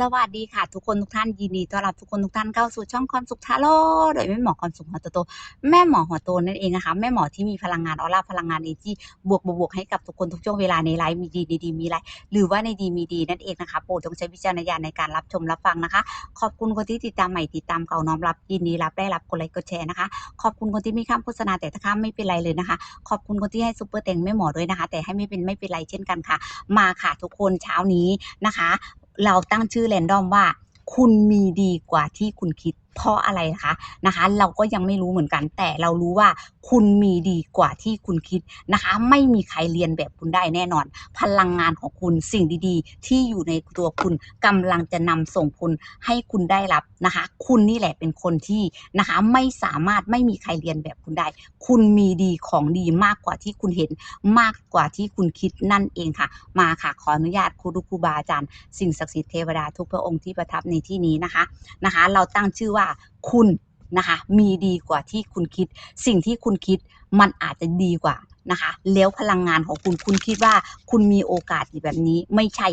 สวัสดีค่ะทุกคนทุกท่านยินดีต้อนรับทุกคนทุกท่านเข้าสู่ช่องความสุขทาโร่โดยแม่หมอความสุขหัวโตแม่หมอหัวโตนั่นเองนะคะแม่หมอที่มีพลังงานออร่าพลังงานดีที่บวกบวกให้กับทุกคนทุกช่วงเวลาในไลฟ์มีดีดีมีไลฟ์หรือว่าในดีมีดีนั่นเองนะคะโปรดจงใช้วิจารณญาณในการรับชมรับฟังนะคะ ขอบคุณคนที่ติดตามใหม่ติดตามเก่าน้อมรับยินดีรับได้รับกดไลค์กดแชร์นะคะขอบคุณคนที่มีข้ามโฆษณาแต่ถ้าข้ามไม่เป็นไรเลยนะคะ ขอบคุณคนที่ให้ซุปเปอร์เต็งแม่หมอด้วยนะคะ แต่ให้ไม่เป็นไม่เป็นไรเช่นกันค่ะ มาค่ะทุกคนเช้านี้นะคะ เราตั้งชื่อแรนดอมว่า คุณมีดีกว่าที่คุณคิด เพราะอะไรคะนะคะ เราก็ยังไม่รู้เหมือนกัน แต่เรารู้ว่าคุณมีดีกว่าที่คุณคิดนะคะ ไม่มีใครเรียนแบบคุณได้แน่นอน พลังงานของคุณสิ่งดีๆ ที่อยู่ในตัวคุณกำลังจะนำส่งคุณให้คุณได้รับนะคะ คุณนี่แหละเป็นคนที่นะคะไม่สามารถไม่มีใครเรียนแบบคุณได้ คุณมีดีของดีมากกว่าที่คุณเห็นมากกว่าที่คุณคิดนั่นเองค่ะ มาค่ะขออนุญาตครูรุคูบาอาจารย์ สิ่งศักดิ์สิทธิ์เทวดาทุกพระองค์ที่ประทับในที่นี้นะคะนะคะ เราตั้งชื่อว่าคุณนะคะมีดีกว่าที่คุณคิด สิ่งที่คุณคิดมันอาจจะดีกว่านะคะ แล้วพลังงานของคุณคุณคิดว่าคุณมีโอกาสแบบนี้ไม่ใช่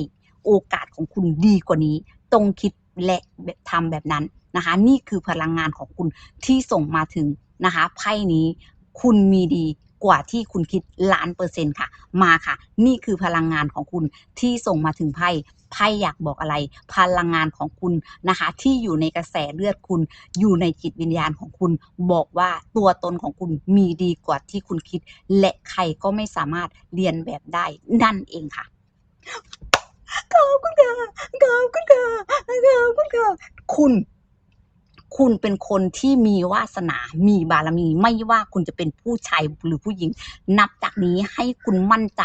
โอกาสของคุณดีกว่านี้ ตรงคิดและทำแบบนั้นนะคะ นี่คือพลังงานของคุณที่ส่งมาถึงนะคะไพ่นี้คุณมีดี กว่าที่คุณคิดล้านเปอร์เซ็นต์ค่ะ มาค่ะ นี่คือพลังงานของคุณที่ส่งมาถึงไพ่ไพ่อยากบอกอะไร พลังงานของคุณนะคะ ที่อยู่ในกระแสเลือดคุณ อยู่ในจิตวิญญาณของคุณ บอกว่าตัวตนของคุณมีดีกว่าที่คุณคิด และใครก็ไม่สามารถเรียนแบบได้นั่นเองค่ะขอบคุณค่ะขอบคุณค่ะขอบคุณค่ะคุณ คุณเป็นคนที่มีวาสนา มีบารมี ไม่ว่าคุณจะเป็นผู้ชายหรือผู้หญิง นับจากนี้ให้คุณมั่นใจ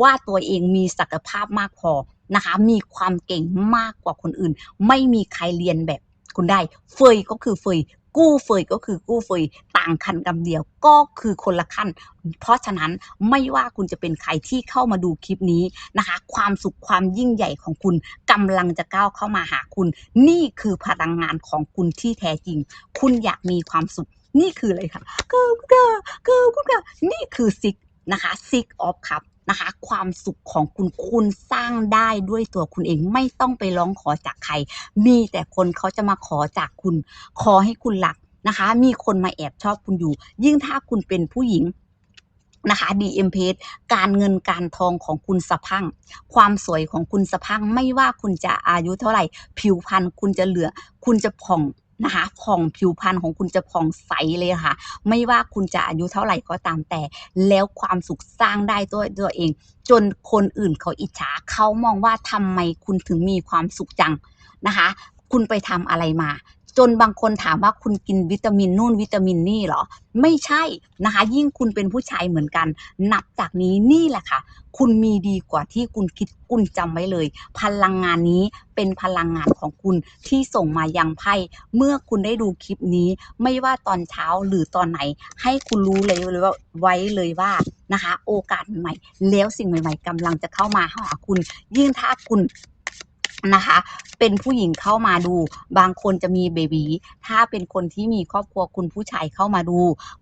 ว่าตัวเองมีศักยภาพมากพอนะคะ มีความเก่งมากกว่าคนอื่น ไม่มีใครเรียนแบบคุณได้ เฟยก็คือเฟย กู้เฟยก็คือกู้เฟยต่างคันกำเดียวก็คือคนละขั้น เพราะฉะนั้นไม่ว่าคุณจะเป็นใครที่เข้ามาดูคลิปนี้นะคะ ความสุขความยิ่งใหญ่ของคุณกำลังจะก้าวเข้ามาหาคุณ นี่คือพลังงานของคุณที่แท้จริง คุณอยากมีความสุข นี่คืออะไรคะขอบคุณค่ะขอบคุณค่ะนี่คือซิกนะคะซิกออฟครับ นะคะ ความสุขของคุณคุณสร้างได้ด้วยตัวคุณเองไม่ต้องไปร้องขอจากใคร มีแต่คนเขาจะมาขอจากคุณ ขอให้คุณรักนะคะ มีคนมาแอบชอบคุณอยู่ ยิ่งถ้าคุณเป็นผู้หญิงนะคะ DM p a การเงินการทองของคุณสะพัง ความสวยของคุณสะพัง ไม่ว่าคุณจะอายุเท่าไหร่ ผิวพรรณคุณจะเหลือ คุณจะผ่อง นะคะผ่องผิวพรรณของคุณจะผ่องใสเลยค่ะ ไม่ว่าคุณจะอายุเท่าไหร่ก็ตามแต่ แล้วความสุขสร้างได้ด้วยตัวเอง จนคนอื่นเขาอิจฉาเขามองว่าทำไมคุณถึงมีความสุขจังนะคะ คุณไปทำอะไรมา จนบางคนถามว่าคุณกินวิตามินนู่นวิตามินนี่เหรอ ไม่ใช่นะคะ ยิ่งคุณเป็นผู้ชายเหมือนกัน นับจากนี้นี่แหละค่ะ คุณมีดีกว่าที่คุณคิดคุณจำไว้เลย พลังงานนี้เป็นพลังงานของคุณที่ส่งมายังไพ่เมื่อคุณได้ดูคลิปนี้ ไม่ว่าตอนเช้าหรือตอนไหน ให้คุณรู้เลยว่าไว้เลยว่านะคะ โอกาสใหม่แล้วสิ่งใหม่ ๆกำลังจะเข้ามาหาคุณ ยิ่งถ้าคุณ นะคะ เป็นผู้หญิงเข้ามาดู บางคนจะมีเบบีถ้าเป็นคนที่มีครอบครัวคุณผู้ชายเข้ามาดู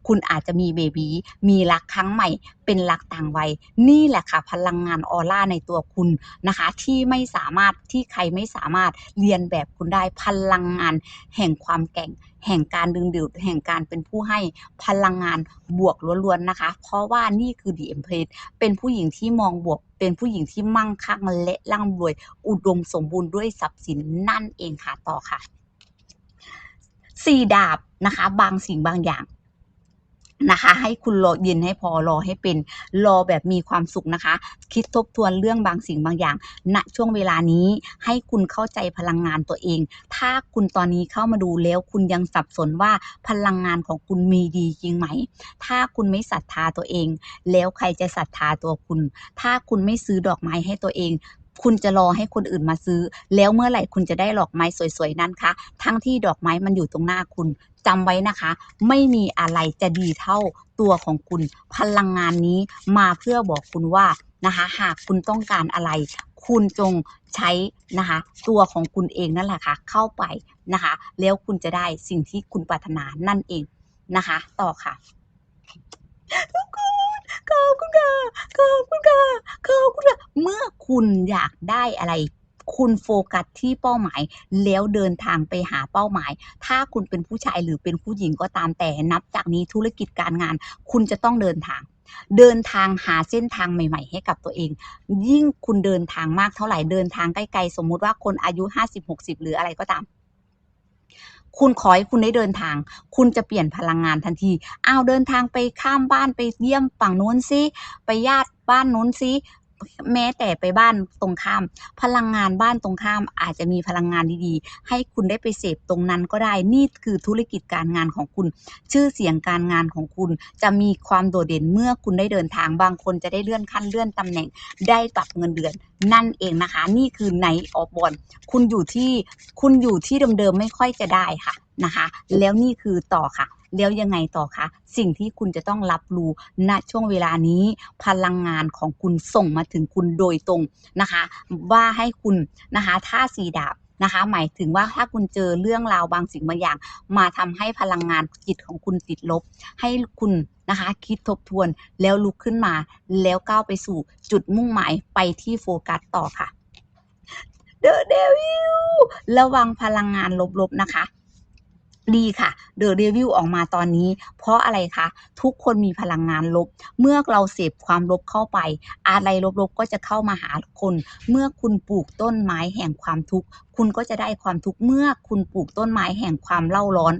คุณอาจจะมีเบบีมีรักครั้งใหม่ เป็นรักต่างวัย นี่แหละค่ะ พลังงานออร่าในตัวคุณนะคะ ที่ไม่สามารถที่ใครไม่สามารถเรียนแบบคุณได้พลังงานแห่งความแกร่ง แห่งการดึงดูดแห่งการเป็นผู้ให้พลังงานบวกล้วนๆนะคะ เพราะว่านี่คือดีเอ็มเพลเป็นผู้หญิงที่มองบวก เป็นผู้หญิงที่มั่งคั่งและร่ำรวย อุดมสมบูรณ์ด้วยทรัพย์สินนั่นเองค่ะต่อค่ะสี่ดาบนะคะ บางสิ่งบางอย่าง นะคะ ให้คุณรอเย็นให้พอรอให้เป็นรอแบบมีความสุขนะคะ คิดทบทวนเรื่องบางสิ่งบางอย่างณช่วงเวลานี้ให้คุณเข้าใจพลังงานตัวเอง ถ้าคุณตอนนี้เข้ามาดูแล้วคุณยังสับสนว่าพลังงานของคุณมีดีจริงไหม ถ้าคุณไม่ศรัทธาตัวเอง แล้วใครจะศรัทธาตัวคุณ ถ้าคุณไม่ซื้อดอกไม้ให้ตัวเองคุณจะรอให้คนอื่นมาซื้อ แล้วเมื่อไหร่คุณจะได้ดอกไม้สวยๆนั้นคะ ทั้งที่ดอกไม้มันอยู่ตรงหน้าคุณ จำไว้นะคะ ไม่มีอะไรจะดีเท่าตัวของคุณ พลังงานนี้มาเพื่อบอกคุณว่านะคะหากคุณต้องการอะไร คุณจงใช้นะคะตัวของคุณเองนั่นแหละค่ะเข้าไปนะคะ แล้วคุณจะได้สิ่งที่คุณปรารถนานั่นเองนะคะ ต่อค่ะทุกคนขอบคุณค่ะขอบคุณค่ะขอบคุณค่ะเมื่อคุณอยากได้อะไร คุณโฟกัสที่เป้าหมาย แล้วเดินทางไปหาเป้าหมาย ถ้าคุณเป็นผู้ชายหรือเป็นผู้หญิงก็ตามแต่นับจากนี้ธุรกิจการงาน คุณจะต้องเดินทางเดินทางหาเส้นทางใหม่ ๆ ให้กับตัวเอง ยิ่งคุณเดินทางมากเท่าไหร่เดินทางใกล้ๆสมมุติว่าคนอายุ50-60 หรืออะไรก็ตาม คุณขอให้คุณได้เดินทาง คุณจะเปลี่ยนพลังงานทันทีอ้าวเดินทางไปข้ามบ้านไปเยี่ยมฝั่งนู้นซิไปญาติบ้านนู้นซิ แม้แต่ไปบ้านตรงข้าม พลังงานบ้านตรงข้ามอาจจะมีพลังงานดีๆ ให้คุณได้ไปเสพตรงนั้นก็ได้ นี่คือธุรกิจการงานของคุณ ชื่อเสียงการงานของคุณ จะมีความโดดเด่นเมื่อคุณได้เดินทางบางคนจะได้เลื่อนขั้นเลื่อนตำแหน่ง ได้ปรับเงินเดือน นั่นเองนะคะ นี่คือไนออฟบอลคุณอยู่ที่คุณอยู่ที่เดิมๆไม่ค่อยจะได้ค่ะ นะคะ แล้วนี่คือต่อค่ะ แล้วยังไงต่อคะ สิ่งที่คุณจะต้องรับรู้ณช่วงเวลานี้ พลังงานของคุณส่งมาถึงคุณโดยตรงนะคะ ว่าให้คุณนะคะถ้าสีดาบนะคะ หมายถึงว่าถ้าคุณเจอเรื่องราวบางสิ่งบางอย่าง มาทำให้พลังงานจิตของคุณติดลบ ให้คุณนะคะคิดทบทวนแล้วลุกขึ้นมา แล้วก้าวไปสู่จุดมุ่งหมายไปที่โฟกัสต่อค่ะ The Devil ระวังพลังงานลบๆนะคะ ดีค่ะเดอะรีวิวออกมาตอนนี้ เพราะอะไรคะ ทุกคนมีพลังงานลบ เมื่อเราเสพความลบเข้าไป อะไรลบๆก็จะเข้ามาหาคน เมื่อคุณปลูกต้นไม้แห่งความทุกข์ คุณก็จะได้ความทุกข์เมื่อคุณปลูกต้นไม้แห่งความเล่าร้อน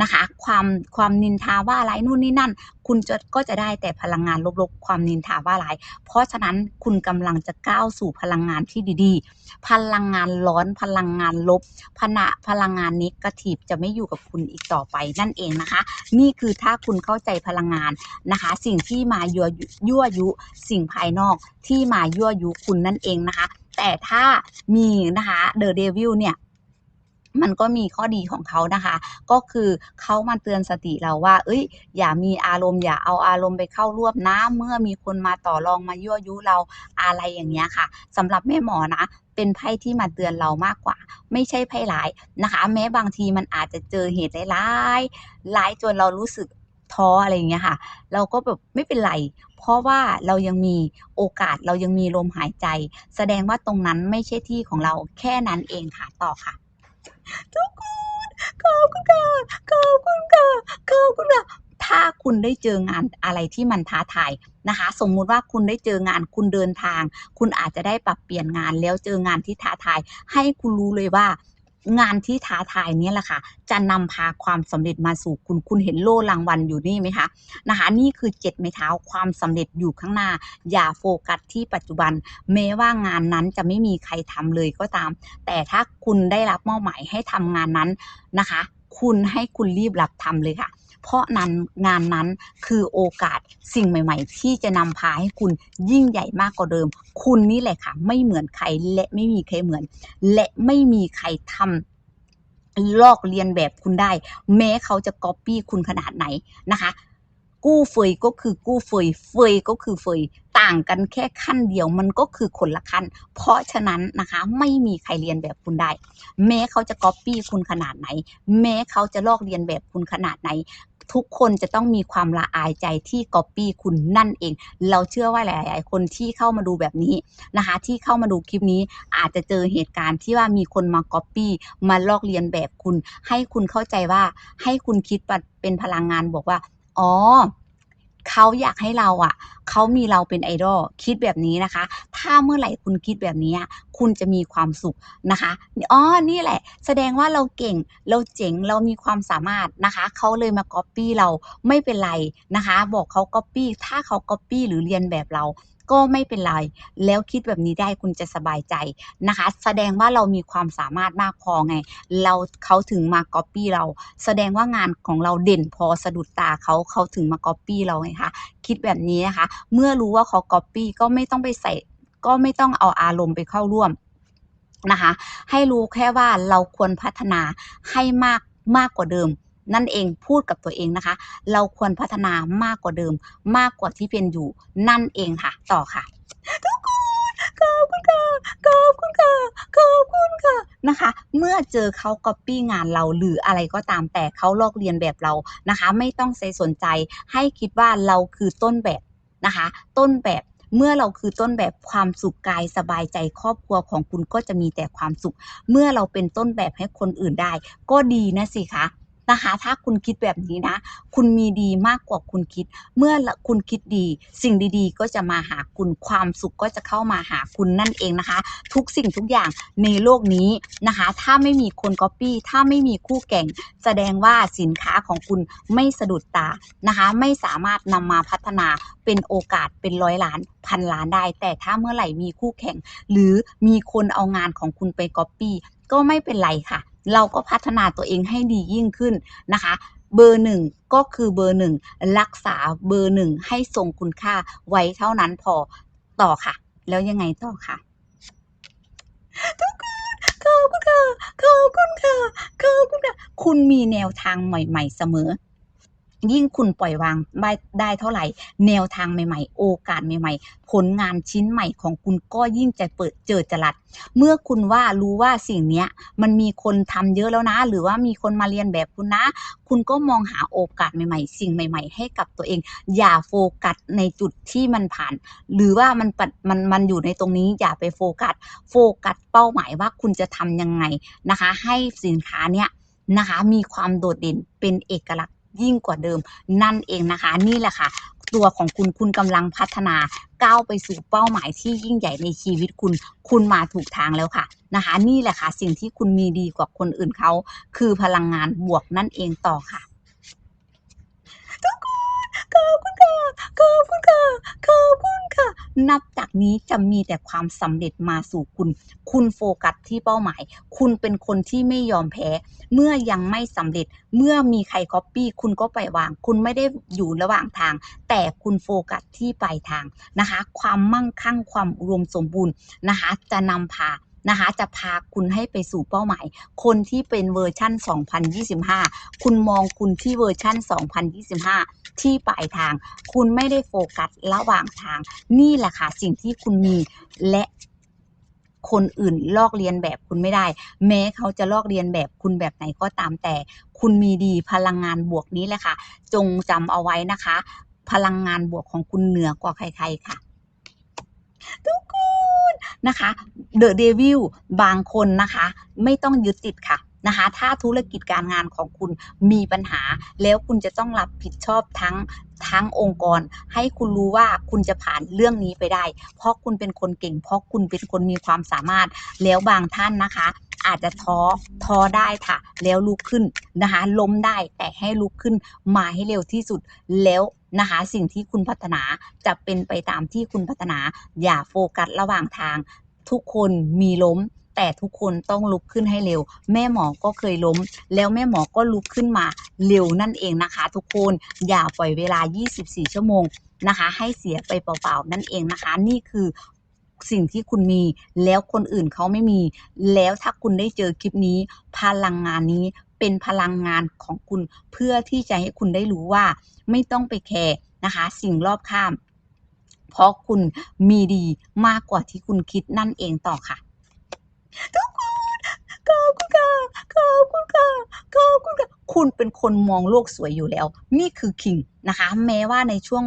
นะคะ ความความนินทาว่าอะไรนู่นนี่นั่น คุณจะก็จะได้แต่พลังงานลบๆ ความนินทาว่าร้าย เพราะฉะนั้นคุณกำลังจะก้าวสู่พลังงานที่ดีๆ พลังงานร้อนพลังงานลบพนะพลังงานนิกทีฟจะไม่อยู่กับคุณอีกต่อไปนั่นเองนะคะ นี่คือถ้าคุณเข้าใจพลังงานนะคะ สิ่งที่มายั่วยั่วยุสิ่งภายนอกที่มายั่วยุคุณนั่นเองนะคะ แต่ถ้ามีนะคะเดอะเดวิลเนี่ยมันก็มีข้อดีของเขานะคะ ก็คือเขามาเตือนสติเราว่า เอ้ย อย่ามีอารมณ์อย่าเอาอารมณ์ไปเข้าร่วมนะ เมื่อมีคนมาต่อรองมายั่วยุเราอะไรอย่างเงี้ยค่ะสำหรับแม่หมอนะ เป็นไพ่ที่มาเตือนเรามากกว่า ไม่ใช่ไพ่ร้ายนะคะ แม้บางทีมันอาจจะเจอเหตุร้ายร้ายจนเรารู้สึก ท้ออะไรอย่างเงี้ยค่ะ เราก็แบบไม่เป็นไร เพราะว่าเรายังมีโอกาสเรายังมีลมหายใจ แสดงว่าตรงนั้นไม่ใช่ที่ของเราแค่นั้นเองค่ะต่อค่ะทุกคนขอบคุณค่ะขอบคุณค่ะขอบคุณค่ะถ้าคุณได้เจองานอะไรที่มันท้าทายนะคะ สมมุติว่าคุณได้เจองานคุณเดินทาง คุณอาจจะได้ปรับเปลี่ยนงานแล้วเจองานที่ท้าทาย ให้คุณรู้เลยว่า งานที่ท้าทายนี่แหละค่ะ จะนำพาความสำเร็จมาสู่คุณคุณเห็นโล่รางวัลอยู่นี่ไหมคะนะคะ นี่คือเจ็ดไม้เท้าความสำเร็จอยู่ข้างหน้า อย่าโฟกัสที่ปัจจุบัน แม้ว่างานนั้นจะไม่มีใครทำเลยก็ตาม แต่ถ้าคุณได้รับมอบหมายให้ทำงานนั้นนะคะ คุณให้คุณรีบรับทำเลยค่ะ เพราะนั้นงานนั้นคือโอกาสสิ่งใหม่ ๆ ที่จะนำพาให้คุณยิ่งใหญ่มากกว่าเดิม คุณนี่แหละค่ะ ไม่เหมือนใครและไม่มีใครเหมือน และไม่มีใครทำลอกเรียนแบบคุณได้ แม้เขาจะก๊อปปี้คุณขนาดไหนนะคะ กู้เฟยก็คือกู้เฟยเฟยก็คือเฟยต่างกันแค่ขั้นเดียวมันก็คือคนละขั้น เพราะฉะนั้นนะคะไม่มีใครเรียนแบบคุณได้ แม้เขาจะก๊อปปี้คุณขนาดไหน แม้เขาจะลอกเรียนแบบคุณขนาดไหน ทุกคนจะต้องมีความละอายใจที่ก๊อปปี้คุณนั่นเอง เราเชื่อว่าหลาย ๆ คนที่เข้ามาดูแบบนี้นะคะ ที่เข้ามาดูคลิปนี้อาจจะเจอเหตุการณ์ที่ว่ามีคนมาก๊อปปี้มาลอกเลียนแบบคุณ ให้คุณเข้าใจว่าให้คุณคิดเป็นพลังงานบอกว่า อ๋อเขาอยากให้เราอะเขามีเราเป็นไอดอลคิดแบบนี้นะคะ ถ้าเมื่อไหร่คุณคิดแบบนี้คุณจะมีความสุขนะคะอ๋อนี่แหละ แสดงว่าเราเก่งเราเจ๋งเรามีความสามารถนะคะเขาเลยมาก๊อปปี้เราไม่เป็นไรนะคะ บอกเขาก๊อปปี้ถ้าเขาก๊อปปี้หรือเรียนแบบเรา ก็ไม่เป็นไร แล้วคิดแบบนี้ได้คุณจะสบายใจนะคะ แสดงว่าเรามีความสามารถมากพอไง เราเขาถึงมาก๊อปปี้เรา แสดงว่างานของเราเด่นพอสะดุดตาเขาเขาถึงมาก๊อปปี้เราไงคะคิดแบบนี้นะคะ เมื่อรู้ว่าเขาก๊อปปี้ก็ไม่ต้องไปใส่ ก็ไม่ต้องเอาอารมณ์ไปเข้าร่วมนะคะ ให้รู้แค่ว่าเราควรพัฒนาให้มากมากกว่าเดิม นั่นเองพูดกับตัวเองนะคะ เราควรพัฒนามากกว่าเดิม มากกว่าที่เป็นอยู่นั่นเองค่ะ ต่อค่ะทุกคนขอบคุณค่ะขอบคุณค่ะขอบคุณค่ะนะคะ เมื่อเจอเขาก๊อปปี้งานเราหรืออะไรก็ตามแต่เขาลอกเรียนแบบเรานะคะ ไม่ต้องใส่สนใจให้คิดว่าเราคือต้นแบบนะคะ ต้นแบบเมื่อเราคือต้นแบบความสุขกายสบายใจครอบครัวของคุณก็จะมีแต่ความสุข เมื่อเราเป็นต้นแบบให้คนอื่นได้ ก็ดีนะสิคะ นะคะ ถ้าคุณคิดแบบนี้นะ คุณมีดีมากกว่าคุณคิด เมื่อคุณคิดดี สิ่งดีๆ ก็จะมาหาคุณความสุขก็จะเข้ามาหาคุณนั่นเองนะคะ ทุกสิ่งทุกอย่างในโลกนี้นะคะ ถ้าไม่มีคนก๊อปปี้ถ้าไม่มีคู่แข่งแสดงว่าสินค้าของคุณไม่สะดุดตานะคะ ไม่สามารถนำมาพัฒนาเป็นโอกาสเป็นร้อยล้านพันล้านได้ แต่ถ้าเมื่อไหร่มีคู่แข่ง หรือมีคนเอางานของคุณไปก๊อปปี้ก็ไม่เป็นไรค่ะ เราก็พัฒนาตัวเองให้ดียิ่งขึ้นนะคะเบอร์หนึ่งก็คือเบอร์หนึ่งรักษาเบอร์หนึ่งให้ทรงคุณค่าไว้เท่านั้นพอต่อค่ะ แล้วยังไงต่อค่ะทุกคนขอบคุณค่ะขอบคุณค่ะขอบคุณค่ะ คุณมีแนวทางใหม่ ๆ เสมอ ยิ่งคุณปล่อยวางได้ได้เท่าไหร่ แนวทางใหม่ๆ โอกาสใหม่ ๆ ผลงานชิ้นใหม่ของคุณก็ยิ่งจะเปิดเจอจรัส เมื่อคุณว่ารู้ว่าสิ่งเนี้ยมันมีคนทำเยอะแล้วนะ หรือว่ามีคนมาเรียนแบบคุณนะ คุณก็มองหาโอกาสใหม่ ๆ สิ่งใหม่ ๆ ให้กับตัวเอง อย่าโฟกัสในจุดที่มันผ่าน หรือว่ามันปัดมันมันอยู่ในตรงนี้อย่าไปโฟกัส โฟกัสเป้าหมายว่าคุณจะทำยังไงนะคะ ให้สินค้าเนี้ยนะคะมีความโดดเด่นเป็นเอกลักษณ์ ยิ่งกว่าเดิมนั่นเองนะคะ นี่แหละค่ะ ตัวของคุณคุณกำลังพัฒนาก้าวไปสู่เป้าหมายที่ยิ่งใหญ่ในชีวิตคุณ คุณมาถูกทางแล้วค่ะนะคะ นี่แหละค่ะ สิ่งที่คุณมีดีกว่าคนอื่นเขา คือพลังงานบวกนั่นเองต่อค่ะ ทุกคนขอบคุณค่ะ ขอบคุณค่ะ ขอบคุณค่ะ นับจากนี้จะมีแต่ความสำเร็จมาสู่คุณ คุณโฟกัสที่เป้าหมาย คุณเป็นคนที่ไม่ยอมแพ้ เมื่อยังไม่สำเร็จ เมื่อมีใครก๊อปปี้คุณก็ไปวาง คุณไม่ได้อยู่ระหว่างทาง แต่คุณโฟกัสที่ปลายทางนะคะ ความมั่งคั่ง ความอุดมสมบูรณ์นะคะ จะนำพา นะคะ จะพาคุณให้ไปสู่เป้าหมาย คนที่เป็นเวอร์ชั่น 2025 คุณมองคุณที่เวอร์ชั่น 2025 ที่ปลายทาง คุณไม่ได้โฟกัสระหว่างทาง นี่แหละค่ะสิ่งที่คุณมีและคนอื่นลอกเลียนแบบคุณไม่ได้ แม้เขาจะลอกเลียนแบบคุณแบบไหนก็ตามแต่ คุณมีดีพลังงานบวกนี้แหละค่ะ จงจำเอาไว้นะคะ พลังงานบวกของคุณเหนือกว่าใครๆค่ะ ทุกคน นะคะเดอะเดวิลบางคนนะคะ ไม่ต้องยึดติดค่ะนะคะ ถ้าธุรกิจการงานของคุณมีปัญหา แล้วคุณจะต้องรับผิดชอบทั้งทั้งองค์กร ให้คุณรู้ว่าคุณจะผ่านเรื่องนี้ไปได้ เพราะคุณเป็นคนเก่ง เพราะคุณเป็นคนมีความสามารถ แล้วบางท่านนะคะ อาจจะท้อท้อได้ค่ะ แล้วลุกขึ้นนะคะ ล้มได้แต่ให้ลุกขึ้นมาให้เร็วที่สุดแล้ว นะคะ สิ่งที่คุณพัฒนาจะเป็นไปตามที่คุณพัฒนา อย่าโฟกัสระหว่างทาง ทุกคนมีล้ม แต่ทุกคนต้องลุกขึ้นให้เร็ว แม่หมอก็เคยล้ม แล้วแม่หมอก็ลุกขึ้นมาเร็วนั่นเองนะคะ ทุกคนอย่าปล่อยเวลา 24 ชั่วโมงนะคะ ให้เสียไปเปล่าๆนั่นเองนะคะ นี่คือสิ่งที่คุณมีแล้วคนอื่นเขาไม่มี แล้วถ้าคุณได้เจอคลิปนี้ พลังงานนี้ เป็นพลังงานของคุณเพื่อที่จะให้คุณได้รู้ว่า ไม่ต้องไปแคร์นะคะ สิ่งรอบข้าม เพราะคุณมีดีมากกว่าที่คุณคิดนั่นเองต่อค่ะทุกคนขอบคุณค่ะขอบคุณค่ะขอบคุณค่ะคุณเป็นคนมองโลกสวยอยู่แล้ว นี่คือคิงนะคะ แม้ว่าในช่วง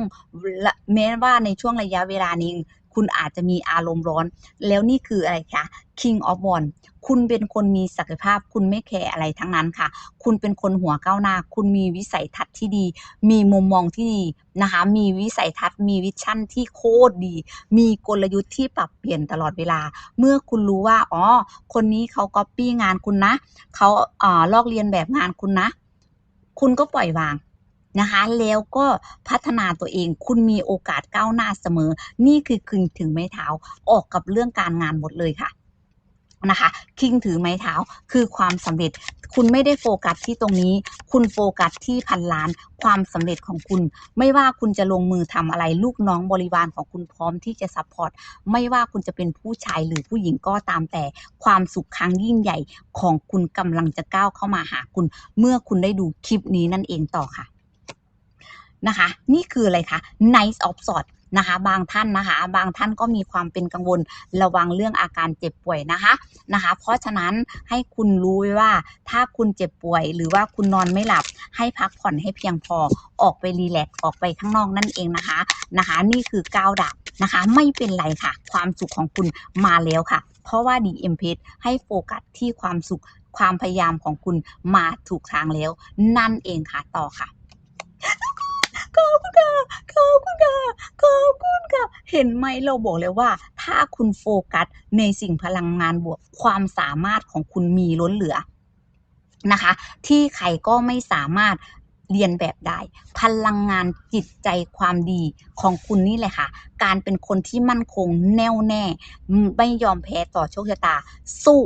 แม้ว่าในช่วงระยะเวลานี้ คุณอาจจะมีอารมณ์ร้อน แล้วนี่คืออะไรคะ King of w a n d คุณเป็นคนมีศักยภาพ คุณไม่แคร์อะไรทั้งนั้นค่ะ คุณเป็นคนหัวก้าวหน้า คุณมีวิสัยทัศน์ที่ดี มีมุมมองที่ดีนะคะ มีวิสัยทัศน์ มีวิชั่นที่โคตรดี มีกลยุทธ์ที่ปรับเปลี่ยนตลอดเวลา เมื่อคุณรู้ว่า อ๋อ คนนี้เขาก๊อปปี้งานคุณนะ เขาอ่าลอกเลียนแบบงานคุณนะ คุณก็ปล่อยวาง นะคะ แล้วก็พัฒนาตัวเอง คุณมีโอกาสก้าวหน้าเสมอ นี่คือคิงถึงไม้เท้าออกกับเรื่องการงานหมดเลยค่ะนะคะ คิงถือไม้เท้าคือความสำเร็จ คุณไม่ได้โฟกัสที่ตรงนี้ คุณโฟกัสที่พันล้าน ความสำเร็จของคุณ ไม่ว่าคุณจะลงมือทำอะไร ลูกน้องบริวารของคุณพร้อมที่จะซัพพอร์ต ไม่ว่าคุณจะเป็นผู้ชายหรือผู้หญิงก็ตามแต่ ความสุขครั้งยิ่งใหญ่ของคุณกำลังจะก้าวเข้ามาหาคุณ เมื่อคุณได้ดูคลิปนี้นั่นเองต่อค่ะ นะคะ นี่คืออะไรคะ Nice of Swords นะคะ บางท่านนะคะ บางท่านก็มีความเป็นกังวลระวังเรื่องอาการเจ็บป่วยนะคะนะคะ เพราะฉะนั้นให้คุณรู้ไว้ว่าถ้าคุณเจ็บป่วย หรือว่าคุณนอนไม่หลับให้พักผ่อนให้เพียงพอออกไปรีแลกซ์ออกไปข้างนอกนั่นเองนะคะนะคะ นี่คือก้าวดับนะคะ ไม่เป็นไรค่ะ ความสุขของคุณมาแล้วค่ะ เพราะว่า DM p ให้โฟกัสที่ความสุขความพยายามของคุณมาถูกทางแล้ว นั่นเองค่ะต่อค่ะ อบคุณค่ะขอบคุณค่ะขอบคุณค่ะ เห็นไหมเราบอกเลยว่า ถ้าคุณโฟกัสในสิ่งพลังงานบวกความสามารถของคุณมีล้นเหลือนะคะ ที่ใครก็ไม่สามารถเรียนแบบได้ พลังงานจิตใจความดีของคุณนี่แหละค่ะ การเป็นคนที่มั่นคงแน่วแน่ ไม่ยอมแพ้ต่อโชคชะตาสู้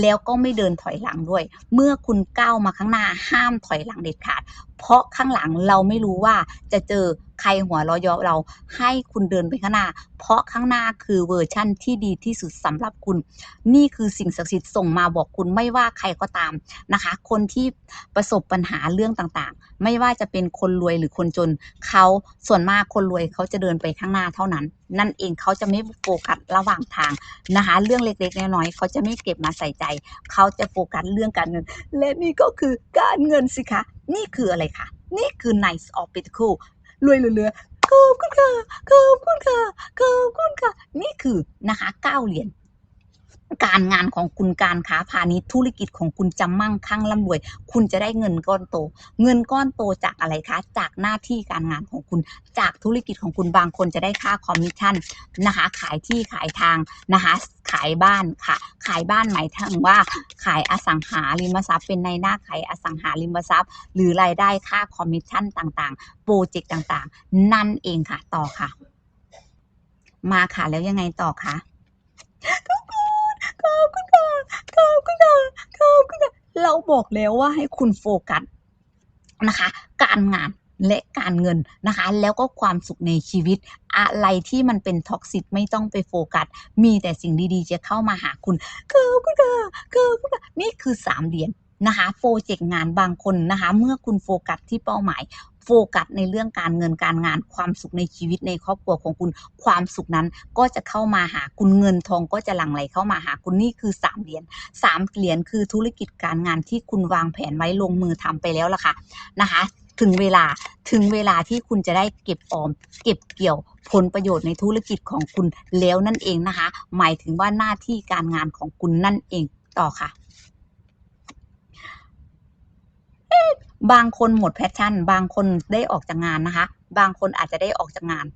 แล้วก็ไม่เดินถอยหลังด้วย เมื่อคุณก้าวมาข้างหน้าห้ามถอยหลังเด็ดขาด เพราะข้างหลังเราไม่รู้ว่าจะเจอ ใครหัวเราะเยาะเราให้คุณเดินไปข้างหน้า เพราะข้างหน้าคือเวอร์ชั่นที่ดีที่สุดสำหรับคุณ นี่คือสิ่งศักดิ์สิทธิ์ส่งมาบอกคุณไม่ว่าใครก็ตามนะคะ คนที่ประสบปัญหาเรื่องต่างๆ ไม่ว่าจะเป็นคนรวยหรือคนจนเขาส่วนมากคนรวยเขาจะเดินไปข้างหน้าเท่านั้น นั่นเองเขาจะไม่โฟกัสระหว่างทางนะคะ เรื่องเล็กๆน้อยๆเขาจะไม่เก็บมาใส่ใจ เขาจะโฟกัสเรื่องการเงิน และนี่ก็คือการเงินสิคะ นี่คืออะไรคะ นี่คือ Nice of Pentacle รวยเหลือๆขอบคุณค่ะขอบคุณค่ะขอบคุณค่ะ นี่คือนะคะเก้าเหรียญ การงานของคุณการค้าพาณิชย์ธุรกิจของคุณจะมั่งคั่งร่ำรวย คุณจะได้เงินก้อนโต เงินก้อนโตจากอะไรคะ จากหน้าที่การงานของคุณ จากธุรกิจของคุณบางคนจะได้ค่าคอมมิชชั่นนะคะขายที่ขายทางนะคะขายบ้านค่ะ ขายบ้านหมายถึงว่า ขายอสังหาริมทรัพย์ เป็นในหน้าขายอสังหาริมทรัพย์ หรือรายได้ค่าคอมมิชชั่นต่างๆ โปรเจกต์ต่างๆ นั่นเองค่ะต่อค่ะ มาค่ะแล้วยังไงต่อคะขอบคุณ ขอบคุณค่ะขอบคุณค่ะขอบคุณค่ะเราบอกแล้วว่าให้คุณโฟกัสนะคะ การงานและการเงินนะคะ แล้วก็ความสุขในชีวิต อะไรที่มันเป็นท็อกซิตไม่ต้องไปโฟกัส มีแต่สิ่งดีๆ จะเข้ามาหาคุณขอบคุณค่ะขอบคุณค่ะนี่คือสามเหรียญนะคะโปรเจกต์งานบางคนนะคะ เมื่อคุณโฟกัสที่เป้าหมาย โฟกัสในเรื่องการเงินการงานความสุขในชีวิตในครอบครัวของคุณ ความสุขนั้นก็จะเข้ามาหาคุณเงินทองก็จะหลั่งไหลเข้ามาหาคุณนี่คือสามเหรียญสามเหรียญคือธุรกิจการงานที่คุณวางแผนไว้ลงมือทำไปแล้วล่ะค่ะนะคะถึงเวลาถึงเวลาที่คุณจะได้เก็บออม เก็บเกี่ยวผลประโยชน์ในธุรกิจของคุณแล้วนั่นเองนะคะ หมายถึงว่าหน้าที่การงานของคุณนั่นเองต่อค่ะ บางคนหมดแพชชั่น บางคนได้ออกจากงานนะคะ บางคนอาจจะได้ออกจากงาน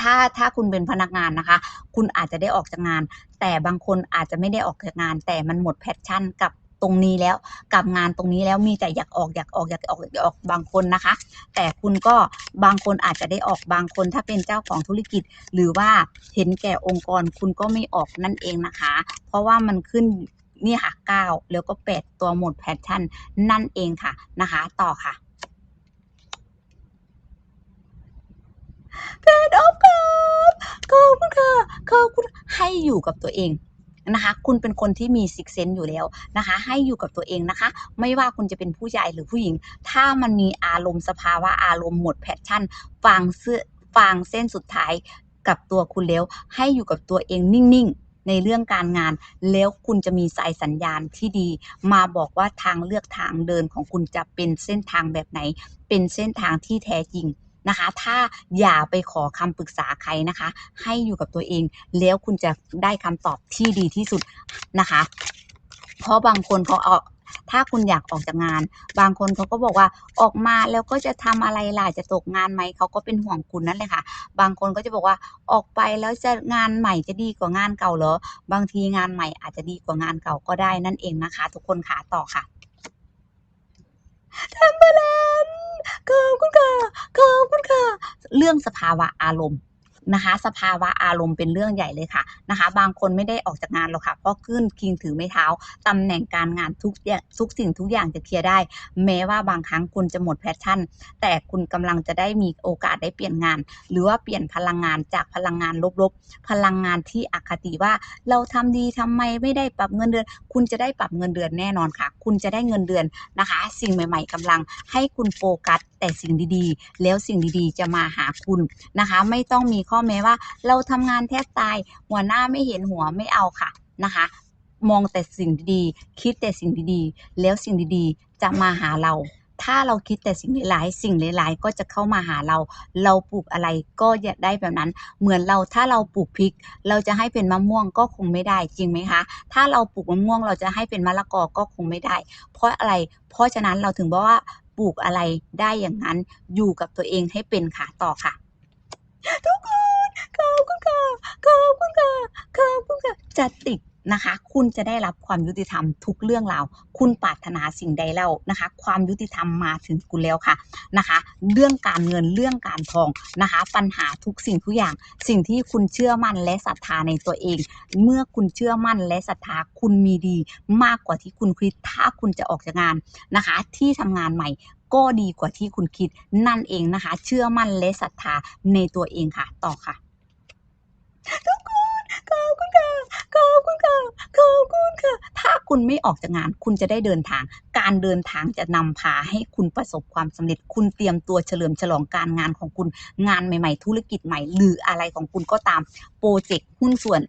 ถ้าถ้าคุณเป็นพนักงานนะคะ คุณอาจจะได้ออกจากงาน แต่บางคนอาจจะไม่ได้ออกจากงาน แต่มันหมดแพชชั่นกับตรงนี้แล้วกับงานตรงนี้แล้วมีแต่อยากออกอยากออกอยากออกอยากออกบางคนนะคะ แต่คุณก็บางคนอาจจะได้ออกบางคนถ้าเป็นเจ้าของธุรกิจ หรือว่าเห็นแก่องค์กรคุณก็ไม่ออกนั่นเองนะคะ เพราะว่ามันขึ้น นี่ค่ะ 9 แล้วก็ 8 ตัวหมดแพชชั่น นั่นเองค่ะนะคะ ต่อค่ะเพจออฟครับขอบคุณค่ะขอบคุณให้อยู่กับตัวเองนะคะคุณเป็นคนที่มีซิกเซนอยู่แล้วนะคะ ให้อยู่กับตัวเองนะคะ ไม่ว่าคุณจะเป็นผู้ชายหรือผู้หญิง ถ้ามันมีอารมณ์สภาวะอารมณ์หมดแพชชั่นฟังเสื้อฟังเส้นสุดท้ายกับตัวคุณแล้ว ให้อยู่กับตัวเองนิ่งๆ ในเรื่องการงาน แล้วคุณจะมีสายสัญญาณที่ดี มาบอกว่าทางเลือกทางเดินของคุณจะเป็นเส้นทางแบบไหน เป็นเส้นทางที่แท้จริงนะคะ ถ้าอย่าไปขอคำปรึกษาใครนะคะ ให้อยู่กับตัวเอง แล้วคุณจะได้คำตอบที่ดีที่สุดนะคะ เพราะบางคนเขาเอา ถ้าคุณอยากออกจากงาน บางคนเขาก็บอกว่าออกมาแล้วก็จะทำอะไรล่ะจะตกงานไหมเขาก็เป็นห่วงคุณนั่นเลยค่ะ บางคนก็จะบอกว่าออกไปแล้วจะงานใหม่จะดีกว่างานเก่าเหรอ บางทีงานใหม่อาจจะดีกว่างานเก่าก็ได้นั่นเองนะคะ ทุกคนขาต่อค่ะทำมาแล้วขอบคุณค่ะขอบคุณค่ะ เรื่องสภาวะอารมณ์ นะคะ สภาวะอารมณ์เป็นเรื่องใหญ่เลยค่ะนะคะ บางคนไม่ได้ออกจากงานหรอกค่ะเพราะขึ้นคิงถือไม้เท้าตำแหน่งการงานทุกทุกสิ่งทุกอย่างจะเคลียร์ได้ แม้ว่าบางครั้งคุณจะหมดแพชชั่น แต่คุณกำลังจะได้มีโอกาสได้เปลี่ยนงาน หรือว่าเปลี่ยนพลังงานจากพลังงานลบๆ พลังงานที่อคติว่าเราทำดีทำไมไม่ได้ปรับเงินเดือน คุณจะได้ปรับเงินเดือนแน่นอนค่ะ คุณจะได้เงินเดือนนะคะ สิ่งใหม่ ๆกำลังให้คุณโฟกัสแต่สิ่งดีๆ แล้วสิ่งดีๆ จะมาหาคุณนะคะ ไม่ต้องมีข้อแม้ว่า เราทำงานแทบตาย หัวหน้าไม่เห็นหัวไม่เอาค่ะนะคะ มองแต่สิ่งดีๆคิดแต่สิ่งดีๆ แล้วสิ่งดีๆ จะมาหาเรา ถ้าเราคิดแต่สิ่งร้ายๆสิ่งร้ายๆก็จะเข้ามาหาเรา เราปลูกอะไรก็อยากได้แบบนั้น เหมือนเราถ้าเราปลูกพริก เราจะให้เป็นมะม่วงก็คงไม่ได้จริงไหมคะ ถ้าเราปลูกมะม่วงเราจะให้เป็นมะละกอก็คงไม่ได้ เพราะอะไร เพราะฉะนั้นเราถึงบอกว่าปลูกอะไรได้อย่างนั้นอยู่กับตัวเองให้เป็นค่ะต่อค่ะ ทุกคนขอบคุณค่ะขอบคุณค่ะขอบคุณค่ะจัดติด นะคะ คุณจะได้รับความยุติธรรมทุกเรื่องราว คุณปรารถนาสิ่งใดแล้วนะคะ ความยุติธรรมมาถึงคุณแล้วค่ะนะคะ เรื่องการเงินเรื่องการทองนะคะ ปัญหาทุกสิ่งทุกอย่าง สิ่งที่คุณเชื่อมั่นและศรัทธาในตัวเอง เมื่อคุณเชื่อมั่นและศรัทธาคุณมีดี มากกว่าที่คุณคิดถ้าคุณจะออกจากงานนะคะ ที่ทำงานใหม่ก็ดีกว่าที่คุณคิดนั่นเองนะคะ เชื่อมั่นและศรัทธาในตัวเองค่ะ ต่อค่ะทุกคน ขอบคุณค่ะขอบคุณค่ะขอบคุณค่ะ ถ้าคุณไม่ออกจากงาน คุณจะได้เดินทาง การเดินทางจะนำพาให้คุณประสบความสำเร็จ คุณเตรียมตัวเฉลิมฉลองการงานของคุณ งานใหม่ ๆ ธุรกิจใหม่ หรืออะไรของคุณก็ตาม โปรเจกต์หุ้นส่วน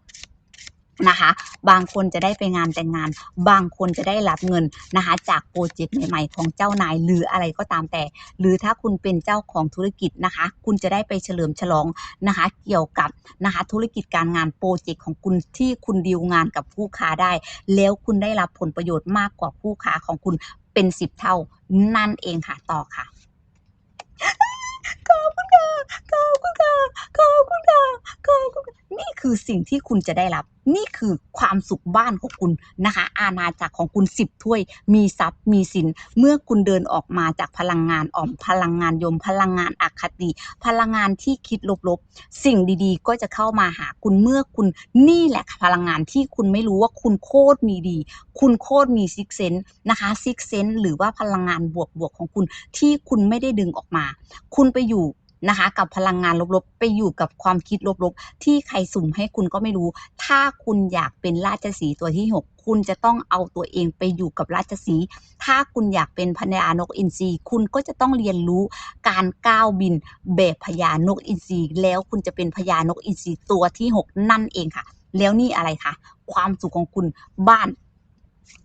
นะคะ บางคนจะได้ไปงานแต่งงาน บางคนจะได้รับเงินนะคะ จากโปรเจกต์ใหม่ๆ ของเจ้านายหรืออะไรก็ตามแต่ หรือถ้าคุณเป็นเจ้าของธุรกิจนะคะ คุณจะได้ไปเฉลิมฉลองนะคะ เกี่ยวกับนะคะธุรกิจการงานโปรเจกต์ของคุณที่คุณดีลงานกับผู้ค้าได้ แล้วคุณได้รับผลประโยชน์มากกว่าผู้ค้าของคุณเป็นสิบเท่านั่นเองค่ะต่อค่ะขอบคุณค่ะขอบคุณค่ะขอบคุณค่ะขอบคุณค่ะนี่คือสิ่งที่คุณจะได้รับนี่คือความสุขบ้านของคุณนะคะ อาณาจักรของคุณสิบถ้วย มีทรัพย์มีสิน เมื่อคุณเดินออกมาจากพลังงานอ่อมพลังงานยม พลังงานอคติ พลังงานที่คิดลบๆ สิ่งดีๆ ก็จะเข้ามาหาคุณเมื่อคุณนี่แหละค่ะพลังงานที่คุณไม่รู้ว่าคุณโคตรมีดี คุณโคตรมีซิกเซนนะคะซิกเซนหรือว่าพลังงานบวกๆของคุณที่คุณไม่ได้ดึงออกมา คุณไปอยู่ นะคะ กับพลังงานลบๆ ไปอยู่กับความคิดลบๆ ที่ใครสุ่มให้คุณก็ไม่รู้ ถ้าคุณอยากเป็นราชสีห์ตัวที่ 6 คุณจะต้องเอาตัวเองไปอยู่กับราชสีห์ถ้าคุณอยากเป็นพญานกอินทรีคุณก็จะต้องเรียนรู้การก้าวบินแบบพญานกอินทรีแล้วคุณจะเป็นพญานกอินทรีตัวที่ 6 นั่นเองค่ะ แล้วนี่อะไรคะความสุขของคุณบ้าน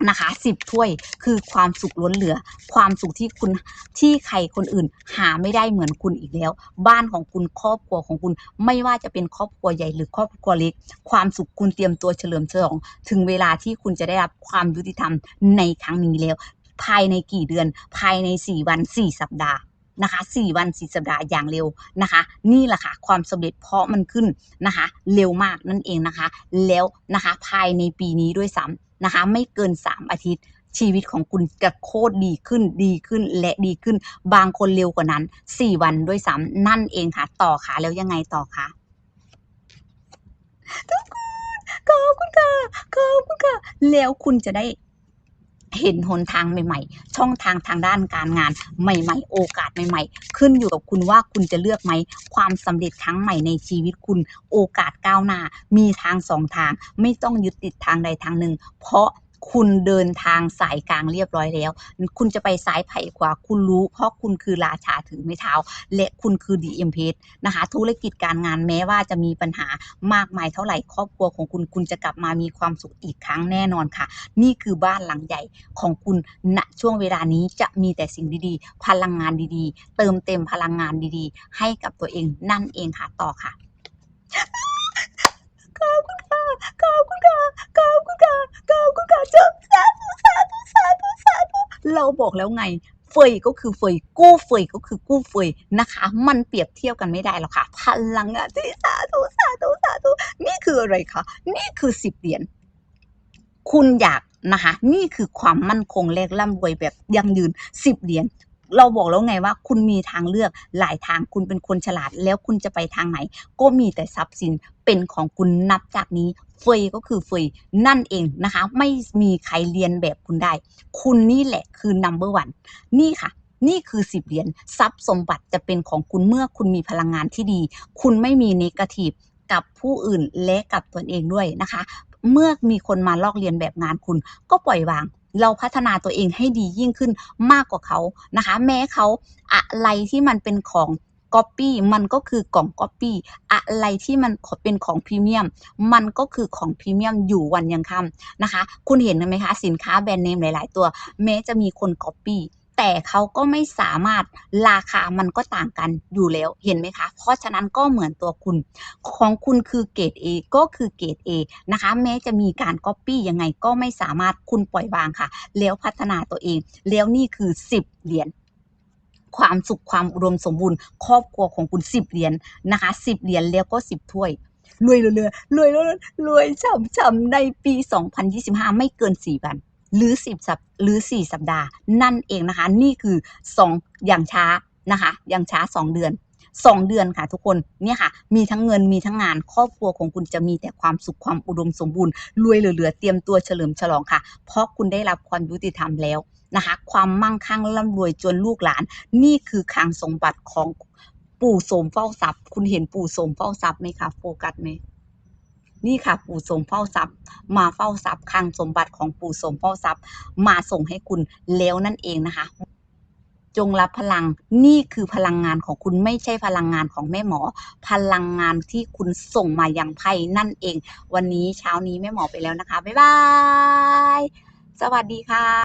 นะคะสิบถ้วยคือความสุขล้นเหลือ ความสุขที่คุณที่ใครคนอื่นหาไม่ได้เหมือนคุณอีกแล้ว บ้านของคุณครอบครัวของคุณ ไม่ว่าจะเป็นครอบครัวใหญ่หรือครอบครัวเล็ก ความสุขคุณเตรียมตัวเฉลิมฉลอง ถึงเวลาที่คุณจะได้รับความยุติธรรมในครั้งนี้แล้ว ภายในกี่เดือน ภายใน 4 วัน 4 สัปดาห์นะคะ4วัน4สัปดาห์อย่างเร็วนะคะ นี่แหละค่ะความสำเร็จเพราะมันขึ้นนะคะ เร็วมากนั่นเองนะคะ แล้วนะคะภายในปีนี้ด้วยซ้ำ นะคะ ไม่เกิน 3 อาทิตย์ ชีวิตของคุณจะโคตรดีขึ้นดีขึ้นและดีขึ้น บางคนเร็วกว่านั้น 4 วันด้วยซ้ำนั่นเองค่ะ ต่อค่ะแล้วยังไงต่อคะทุกคนขอบคุณค่ะขอบคุณค่ะ แล้วคุณจะได้ เห็นหนทางใหม่ ๆ ช่องทางทางด้านการงานใหม่ ๆ โอกาสใหม่ ๆ ขึ้นอยู่กับคุณว่าคุณจะเลือกไหม ความสำเร็จครั้งใหม่ในชีวิตคุณ โอกาสก้าวหน้า มีทางสองทาง ไม่ต้องยึดติดทางใดทางหนึ่ง เพราะ คุณเดินทางสายกลางเรียบร้อยแล้ว คุณจะไปซ้ายไผ่ขวาคุณรู้ เพราะคุณคือราชาถือไม้เท้า และคุณคือดีเอ็มเพนะคะ ธุรกิจการงานแม้ว่าจะมีปัญหามากมายเท่าไหร่ครอบครัวของคุณคุณจะกลับมามีความสุขอีกครั้งแน่นอนค่ะ นี่คือบ้านหลังใหญ่ของคุณณช่วงเวลานี้จะมีแต่สิ่งดีๆ พลังงานดีๆ เติมเต็มพลังงานดีๆ ให้กับตัวเองนั่นเองค่ะต่อค่ะขอบคุณค่ะขอบคุณค่ะ ขอบคุณค่ะขอบคุณค่ะจบสาธุสาธุสาธุสาธุเราบอกแล้วไงเฟยก็คือเฟยกู้เฟยก็คือกู้เฟยนะคะ มันเปรียบเทียบกันไม่ได้หรอกค่ะ พลังงานที่สาธุสาธุสาธุนี่คืออะไรคะนี่คือสิบเหรียญคุณอยากนะคะ นี่คือความมั่นคงและร่ำรวยแบบยั่งยืนสิบเหรียญ เราบอกแล้วไงว่าคุณมีทางเลือกหลายทางคุณเป็นคนฉลาด แล้วคุณจะไปทางไหน ก็มีแต่ทรัพย์สินเป็นของคุณนับจากนี้เฟยก็คือเฟยนั่นเองนะคะ ไม่มีใครเรียนแบบคุณได้ คุณนี่แหละคือ number one นี่ค่ะนี่คือสิบเหรียญทรัพย์สมบัติจะเป็นของคุณเมื่อคุณมีพลังงานที่ดี คุณไม่มีเนกาทีฟกับผู้อื่นและกับตนเองด้วยนะคะ เมื่อมีคนมาลอกเลียนแบบงานคุณก็ปล่อยวาง เราพัฒนาตัวเองให้ดียิ่งขึ้นมากกว่าเขานะคะ แม้เขาอะไรที่มันเป็นของก๊อปปี้มันก็คือกล่องก๊อปปี้อะไรที่มันเป็นของพรีเมียม มันก็คือของพรีเมียมอยู่วันยังค่ำนะคะ คุณเห็นไหมคะ สินค้าแบรนด์เนมหลาย ๆ ตัว แม้จะมีคนก๊อปปี้ แต่เขาก็ไม่สามารถราคามันก็ต่างกันอยู่แล้วเห็นไหมคะ เพราะฉะนั้นก็เหมือนตัวคุณ ของคุณคือเกรด A ก็คือเกรด A นะคะ แม้จะมีการก๊อปปี้ยังไงก็ไม่สามารถคุณปล่อยวางค่ะ แล้วพัฒนาตัวเอง แล้วนี่คือ 10 เหรียญความสุขความอุดมสมบูรณ์ครอบครัวของคุณ10เหรียญนะคะ10เหรียญแล้วก็ 10 ถ้วยรวยเรื่อยๆรวยรวยรวยช่ำๆในปี 2025 ไม่เกิน4วัน หรือ 10 สัปหรือ 4 สัปดาห์ นั่นเองนะคะ นี่คือ 2 อย่างช้านะคะอย่างช้า 2 เดือน 2 เดือนค่ะทุกคนเนี่ยค่ะ มีทั้งเงินมีทั้งงานครอบครัวของคุณจะมีแต่ความสุขความอุดมสมบูรณ์รวยเหลือๆเตรียมตัวเฉลิมฉลองค่ะ เพราะคุณได้รับความยุติธรรมแล้วนะคะ ความมั่งคั่งร่ำรวยจนลูกหลาน นี่คือคลังสมบัติของปู่โสมเฝ้าทรัพย์ คุณเห็นปู่โสมเฝ้าทรัพย์ไหมคะโฟกัสไหม นี่ค่ะปู่สมเฝ้าทรัพย์ มาเฝ้าทรัพย์คลังสมบัติของปู่สมเฝ้าทรัพย์ มาส่งให้คุณแล้วนั่นเองนะคะ จงรับพลังนี่คือพลังงานของคุณไม่ใช่พลังงานของแม่หมอ พลังงานที่คุณส่งมาอย่างไพ่นั่นเอง วันนี้เช้านี้แม่หมอไปแล้วนะคะบ๊ายบายสวัสดีค่ะ